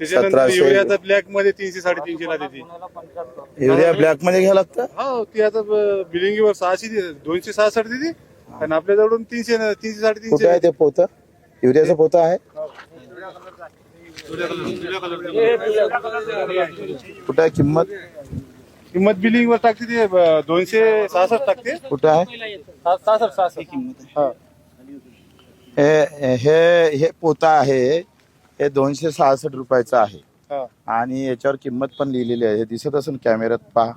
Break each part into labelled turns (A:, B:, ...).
A: त्याच्यानंतर
B: सतराशे.
A: युरियाचा ब्लॅकमध्ये तीनशे साडेतीनशे ला देते.
B: युरिया ब्लॅकमध्ये घ्यावं लागतं?
A: हो ती आता बिलिंगीवर सहाशे दे- दोनशे सहासष्ट देते. आणि आपल्याजवळून तीनशे तीनशे
B: कुठे आहे
A: साडेतीनशे
B: ते पोतं? युरियाचं पोतं आहे? कुठं आहे किंमत?
A: किंमत बिलिंग वर टाकते ते दोनशे सहासष्ट टाकते.
B: कुठं आहे?
A: सहासष्ट सहासष्ट. किंमत
B: हे हे हे पोता आहे. हे दोनशे सहासष्ट रुपयाचं आहे.
A: हा.
B: आणि याच्यावर किंमत पण लिहिलेली आहे. हे दिसत असेल कॅमेऱ्यात पहा.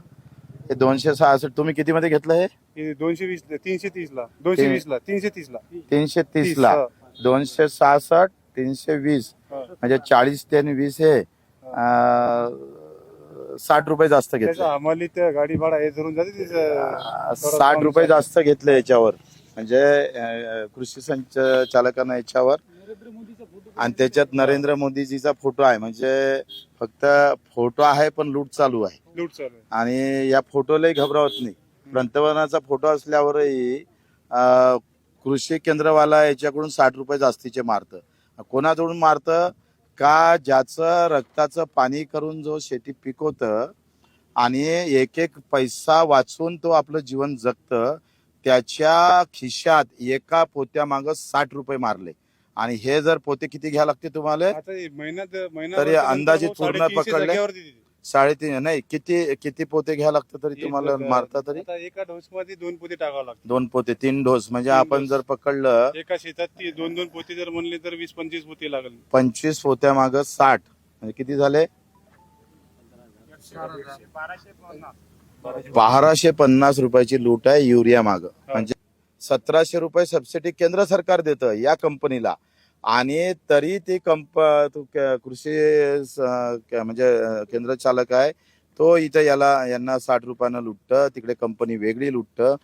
B: हे दोनशे सहासष्ट तुम्ही किती मध्ये घेतलं हे?
A: दोनशे वीस तीनशे तीस ला. दोनशे
B: तीन-
A: वीस ला तीनशे तीस ला.
B: तीनशे तीस ला.
A: हा.
B: दोनशे सहासष्ट तीनशे वीस. म्हणजे चाळीस ते वीस हे साठ रुपये जास्त घेतले.
A: त्या गाडी भाडा हे धरून जाते
B: साठ रुपये. जास्त घेतले याच्यावर. म्हणजे कृषी संचालकांना याच्यावर आणि त्याच्यात नरेंद्र मोदीजीचा फोटो आहे. म्हणजे फक्त फोटो आहे पण लूट चालू आहे.
A: लूट चालू आहे.
B: आणि या फोटोलाही घबरावत नाही. पंतप्रधानाचा फोटो असल्यावरही अं, कृषी केंद्रवाला याच्याकडून साठ रुपये जास्तीचे मारतं. कोणाकडून मारतं? का ज्याचं रक्ताचं पाणी करून जो शेती पिकवतं आणि एक एक पैसा वाचून तो आपलं जीवन जगतं त्याच्या खिशात एका पोत्यामागं साठ रुपये मारले. आणि हे जर पोते किती घ्यावं लागते तुम्हाला? तरी अंदाजित पूर्ण पकडले? साडेतीन नाही किती किती पोते घ्यावं लागतं तरी तुम्हाला मारता तरी?
A: एका डोस मध्ये दोन पोते टाकावं लागतं
B: दोन पोते तीन डोस. म्हणजे आपण. जर पकडलं
A: एका शेतात दोन दोन पोते जर म्हणले तर वीस पंचवीस पोते लागेल.
B: पंचवीस पोत्या माग साठ. म्हणजे किती झाले? बाराशे पन्नास रुपयाची लूट आहे युरिया माग. म्हणजे सतराशे रुपये सबसिडी केंद्र सरकार देतं या कंपनीला. आणि तरी ती कंप कृषी म्हणजे केंद्र चालक आहे तो इथं याला यांना साठ रुपयानं लुटतं तिकडे कंपनी वेगळी लुटतं.